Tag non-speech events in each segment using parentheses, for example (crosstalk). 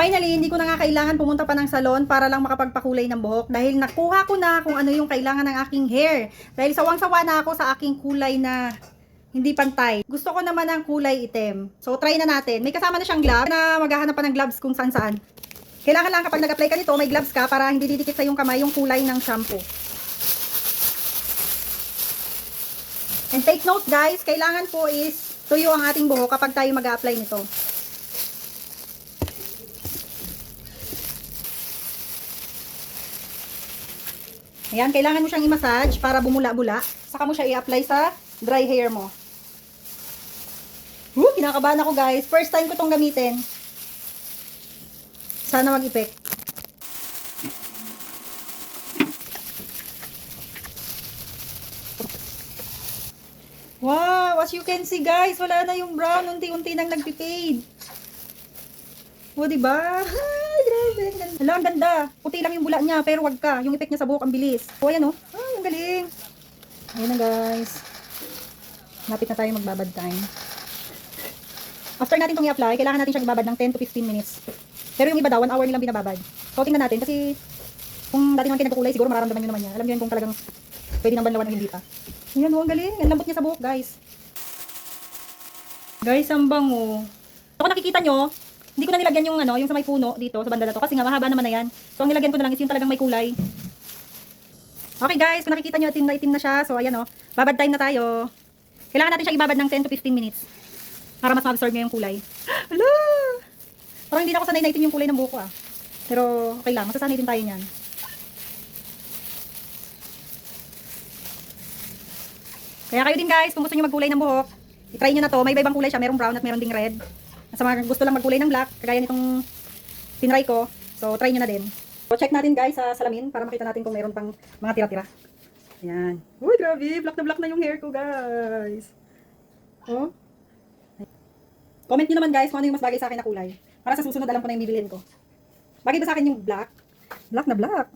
Finally, hindi ko na nga kailangan pumunta pa ng salon para lang makapagpakulay ng buhok dahil nakuha ko na kung ano yung kailangan ng aking hair. Dahil sawang-sawa na ako sa aking kulay na hindi pantay. Gusto ko naman ng kulay itim. So, try na natin. May kasama na siyang gloves na maghahanap pa ng gloves kung saan saan. Kailangan lang kapag nag-apply ka nito, may gloves ka para hindi didikit sa yung kamay yung kulay ng shampoo. And take note guys, kailangan po is tuyo ang ating buhok kapag tayo mag-apply nito. Ayan, kailangan mo siyang i-massage para bumula-bula. Saka mo siya i-apply sa dry hair mo. Woo, kinakabahan ako guys. First time ko tong gamitin. Sana mag-effect. Wow, as you can see guys, wala na yung brown. Unti-unti nang nagpipade. O, diba? (laughs) Ay, grabe. ang ganda. Hala, ang ganda. Puti lang yung bula niya, pero wag ka. Yung effect niya sa buhok, ang bilis. O, ayan o. Ay, ang galing. Ayan na guys. Lapit na tayo magbabad time. After natin itong i-apply, kailangan natin siyang ibabad ng 10 to 15 minutes. Pero yung iba daw, 1 hour nilang binababad. So, tingnan natin kasi kung dati naman kinagkukulay, siguro mararamdaman nyo naman yan. Alam nyo yun kung talagang pwede nang banlawan o hindi pa. Ayan o, ang galing. Ang lambot niya sa buhok, guys. Guys, ang bango. So, kung nakikita nyo, hindi ko na nilagyan yung ano, yung sa may puno dito sa banda na to kasi nga mahaba naman na yan. So, ang nilagyan ko na lang is yung talagang may kulay. Okay guys, kung nakikita nyo itim na itim na siya, so ayan o, babad time na tayo. Kailangan natin siya ibabad ng 10 to 15 minutes para mas ma-absorb niya yung kulay. Hala! Parang hindi na ako sanay na itim yung kulay ng buhok ko ah. Pero okay lang, masasanay din tayo niyan. Kaya kayo din guys, kung gusto nyo magkulay ng buhok, i-try nyo na to. May iba-ibang kulay siya, merong brown at meron ding red. Sa mga gusto lang magkulay ng black, kagaya nitong tinry ko, so try nyo na din. So check natin guys sa salamin para makita natin kung meron pang mga tira-tira. Yan. Uy, grabe, black na black na yung hair ko guys. Oh. Comment nyo naman guys kung ano yung mas bagay sa akin na kulay. Para sa susunod alam ko na yung bibilin ko. Bagay ba sa akin yung black? Black na black.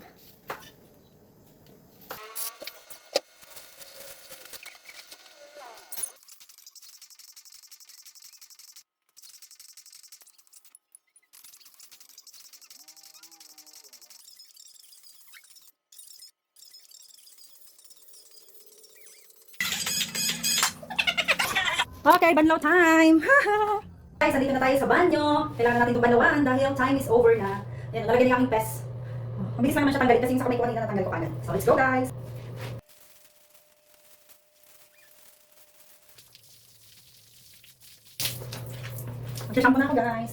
Okay, banlaw time! Guys, nandito na tayo sa banyo. Kailangan natin itong dahil time is over na. Yan, nalagyan niya aking pes. Oh, Mabilis lang naman siya tanggalin kasi yung sa kamay ko kanina natanggal ko kagad. So, let's go guys! Magsashampoo na ako guys.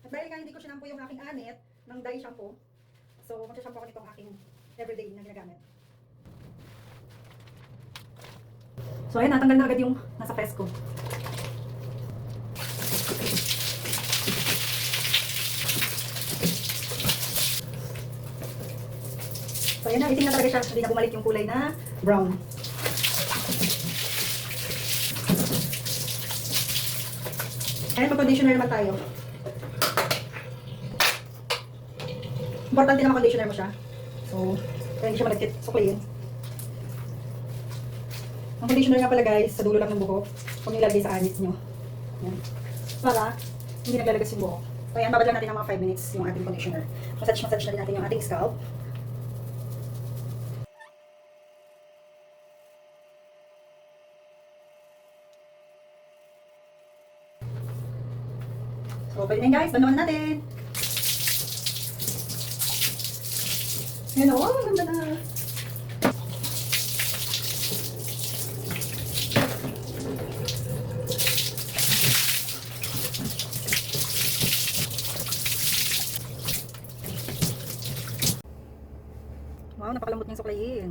At dahil nga hindi ko sinampoo yung aking anit ng dye shampoo, so magsashampoo ako nitong aking everyday na ginagamit. So ayan, natanggal na agad yung nasa press ko. So ayan na, itim na talaga siya. Hindi na bumalik yung kulay na brown. Ayan, conditioner naman tayo. Importante naman conditioner mo siya. So, kaya hindi siya malagkit. Suklayin. Ang conditioner nga pala guys, sa dulo lang ng buhok. Kung nilagay sa anit nyo. Yan. Para hindi naglalagas yung buhok. So yan, babad lang natin ng mga 5 minutes yung ating conditioner. Massage-massage na din natin yung ating scalp. So, pwede na guys. Bandawan natin. Yan o, oh, ang ganda na. Wow, napakalambot niyang suklayin.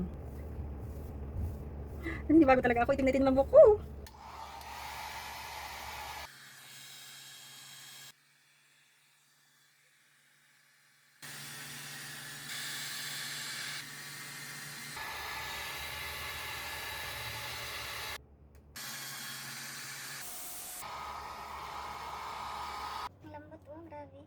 (laughs) Hindi bago talaga ako. Itim na itim lang buhok ko. Ang lambot oh, grabe.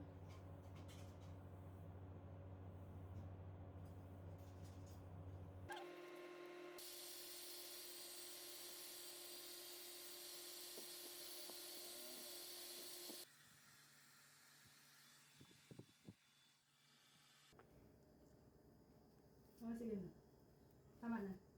Sige na. Tama na.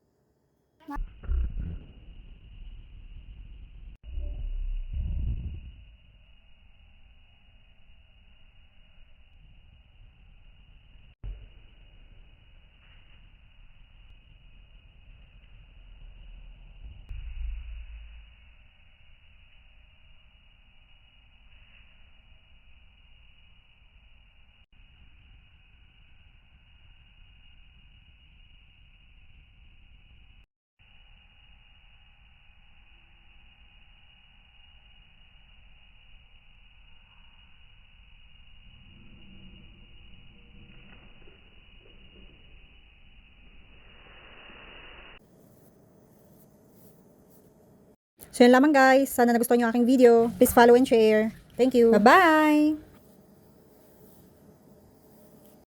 So yun lamang guys. Sana nagustuhan ang aking video. Please follow and share. Thank you. Bye-bye!